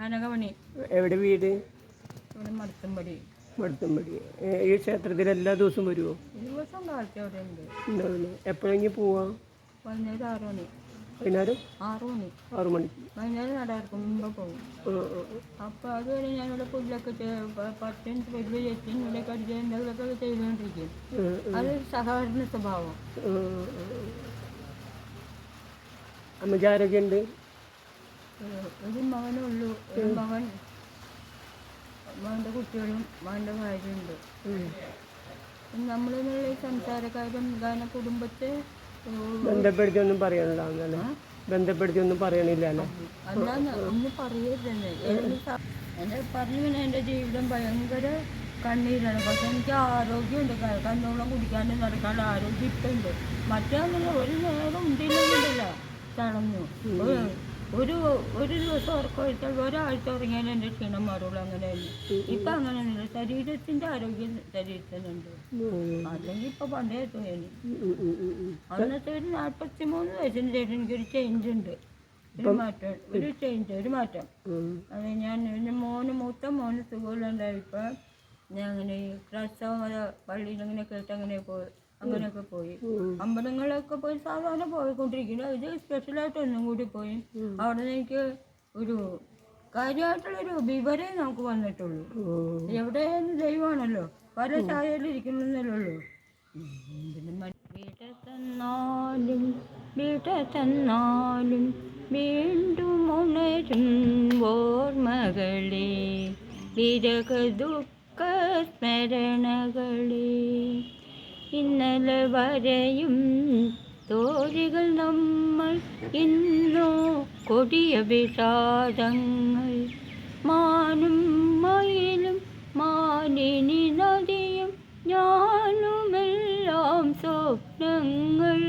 കനകമണി. എവിടെ വീട്? ഇവിടെ മടത്തുംപടി. മടുത്തുംപടി. ഈ ക്ഷേത്രത്തിൽ എല്ലാ ദിവസവും വരുമോ ദിവസം കാലത്ത് അവിടെ ഉണ്ട് ഉണ്ടാവില്ല എപ്പോഴെങ്കിൽ പോവാം? വൈകുന്നേരം ആറ് മണി. വൈകുന്നേരം? ആറ് മണി. ആറു മണിക്ക് വൈകുന്നേരം നടക്കും മുമ്പ് പോകും. അപ്പോൾ അതുവരെ ഞാനിവിടെ പുല്ലൊക്കെ പത്തും വലിയ ചെച്ചും ഇവിടെയൊക്കെ അടിച്ച് എന്തെങ്കിലുമൊക്കെ ചെയ്തുകൊണ്ടിരിക്കും. അത് സഹകരണ സ്വഭാവം. അമ്മയ്ക്ക് ഏഹ് ഒരു മകനേ ഉള്ളൂ ഒരു മകൻ. മകന്റെ കുട്ടികളും മകന്റെ ഭാര്യയുണ്ട്. നമ്മൾ സംസാരക്കാരും ഗാന കുടുംബത്തെ ബന്ധപ്പെടുത്തിയൊന്നും ബന്ധപ്പെടുത്തി ഒന്നും പറയണില്ല ബന്ധപ്പെടുത്തി ഒന്നും പറയണില്ല അല്ലേ? അല്ലാന്ന് ഒന്ന് പറയരുതെന്ന്. എന്റെ പറഞ്ഞു പിന്നെ എന്റെ ജീവിതം ഭയങ്കര കണ്ണീരാണ്. പക്ഷെ എനിക്ക് ആരോഗ്യമുണ്ട്. കണ്ണോളം കുടിക്കാനും നടക്കാനുള്ള ആരോഗ്യം ഇപ്പം ഉണ്ട് മറ്റേ ഒരു നേരം ഉണ്ടല്ലോ ഒരു ഒരു ഒരു ദിവസം ഉറക്കം വെച്ചാൽ ഒരാഴ്ച ഉറങ്ങിയാൽ എന്റെ ക്ഷീണം മാറുള്ളൂ അങ്ങനെയല്ല ഇപ്പം അങ്ങനെയൊന്നുമില്ല. ശരീരത്തിന്റെ ആരോഗ്യം ശരീരത്തിനുണ്ട്. അല്ലെങ്കിൽ ഇപ്പം പണ്ടേ തോന്നി. അന്നത്തെ ഒരു നാൽപ്പത്തി മൂന്ന് വയസ്സിന് ശേഷം എനിക്കൊരു ചേഞ്ച് ഉണ്ട്. ഒരു മാറ്റം. ഒരു ചേഞ്ച് ഒരു മാറ്റം. അത് ഞാൻ എന്റെ മോന് മൂത്ത മോന് സുഖമില്ലാണ്ടായപ്പോൾ ഞാൻ അങ്ങനെ ക്രൈസ്തവ പള്ളിയിൽ അങ്ങനെ കേട്ട് അങ്ങനെ പോയി അങ്ങനെയൊക്കെ പോയി. അമ്പലങ്ങളിലൊക്കെ പോയി സാധാരണ പോയിക്കൊണ്ടിരിക്കുന്നു. ഇത് സ്പെഷ്യലായിട്ട് ഒന്നും കൂടി പോയി. അവിടെ എനിക്ക് ഒരു കാര്യമായിട്ടുള്ളൊരു വിവരേ നമുക്ക് വന്നിട്ടുള്ളൂ. എവിടെയായാലും ദൈവമാണല്ലോ. പല വീട്ട തന്നാലും വീട്ട തന്നാലും വീണ്ടും ഉണരും ഓർമ്മകളെ വിരക ദുഃഖ സ്മരണകളെ. ഇന്നലെ വരെയും തോഴികൾ നമ്മൾ ഇന്നോ കൊടിയ വിഷാദങ്ങൾ മാനും മയിലും മാനിനി നദിയും ഞാനുമെല്ലാം സ്വപ്നങ്ങൾ.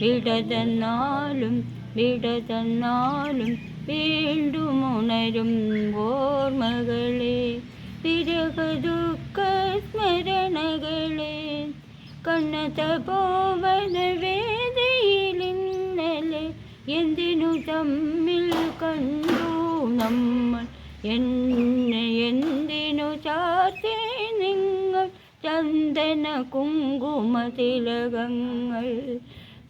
വിടതന്നാലും വിടതന്നാലും വീണ്ടും ഉണരും ഓർമ്മകളെ. വിരഹ ദുഃഖ സ്മരണകളെ കണ്ണത പോവന വേദയിലിന്നലെ എന്തിനു തമ്മിൽ കണ്ടു നമ്മൾ? എന്നെ എന്തിനു ചാത്തി നിങ്ങൾ? ചന്ദന കുങ്കുമ തിലകങ്ങൾ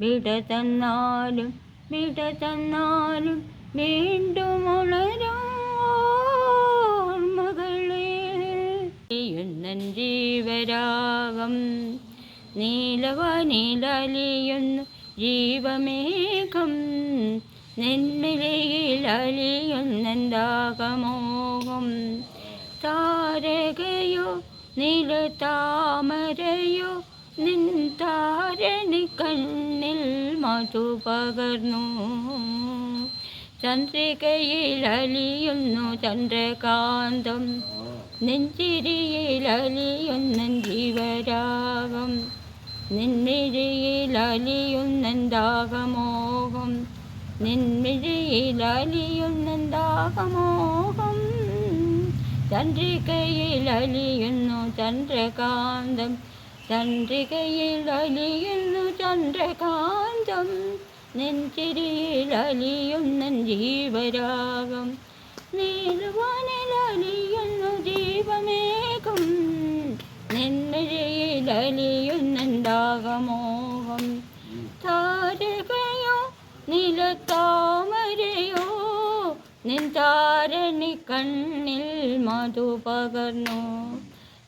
വിട തന്നാലും വിട തന്നാലും വീണ്ടും ഉണരും ഓർമ്മകളെ ജീവരാഗം നീലവാനിലലിയുന്നു ജീവമേഘം നെന്മിലയിൽ അലിയുന്നെന്താകമോഹം? താരകയോ നിലതാമരയോ നിൻ താരണി കണ്ണിൽ മധു പകർന്നു. ചന്ദ്രികയിൽ അലിയുന്നു ചന്ദ്രകാന്തം നെഞ്ചിരിയിൽ അലിയുന്ന ജീവരാഗം. നിൻമിഴിയിൽ അലിയുന്നെന്താകമോഹം നിൻമിഴിയിൽ അലിയുന്നെന്താകമോഹം ചന്ദ്രികയിൽ അലിയുന്നു ചന്ദ്രകാന്തം. ചന്ദ്രികയിൽ അലിയുന്നു ചന്ദ്രകാന്തം. നെഞ്ചിരിയിൽ അലിയുന്ന ജീവരാഗം നീലുവാനിൽ അലിയുന്നു ജീവമേഘം നെന്മഴയിൽ അലിയുന്നുണ്ടാകമോഹം താരകയോ നിലത്താമരയോ നിൻ താരണി കണ്ണിൽ മധു പകർന്നു.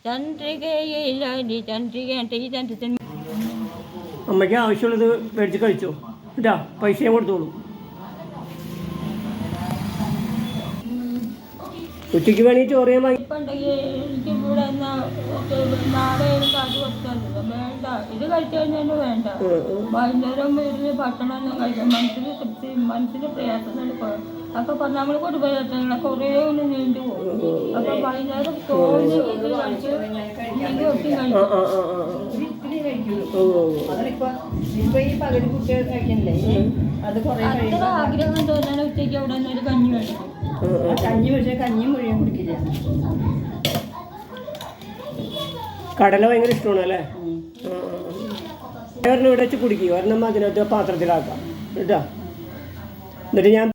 ചന്ദ്രികയിലി ചന്ദ്രിക അമ്മയ്ക്ക് ആവശ്യമുള്ളത് മേടിച്ച് കഴിച്ചോ? കേട്ടാ പൈസയും കൊടുത്തോളൂ. ഉച്ചയ്ക്ക് വേണി ചോറ് ഞാൻ വാങ്ങി ഇത് കഴിച്ചു കഴിഞ്ഞാൽ വേണ്ട. വൈകുന്നേരം ഇരുന്ന് ഭക്ഷണമൊന്നും കഴിക്കാം മനസ്സിന് തൃപ്തി മനസ്സിന് പ്രയാസങ്ങൾ അപ്പൊ പറഞ്ഞ നമ്മൾ കൊണ്ടുപോയി കുറേ ഒന്ന് നീണ്ടു പോകും. അപ്പൊ വൈകുന്നേരം തോന്നി ഇത് കഴിച്ച് ഇല്ലെങ്കിൽ ഒട്ടും അതിപ്പോ ആഗ്രഹം തോന്നാൻ ഉച്ചയ്ക്ക് അവിടെ ഒരു കഞ്ഞി കഴിക്കും. കഞ്ഞി പക്ഷേ മുഴുവൻ കുടിക്കില്ല? കടല ഭയങ്കര ഇഷ്ടമാണ് അല്ലേ. ഒരെണ്ണം ഇവിടെ വെച്ച് കുടിക്കുക ഒരെണ്ണം അതിനകത്ത് പാത്രത്തിലാക്കാം. കേട്ടോ? എന്നിട്ട് ഞാൻ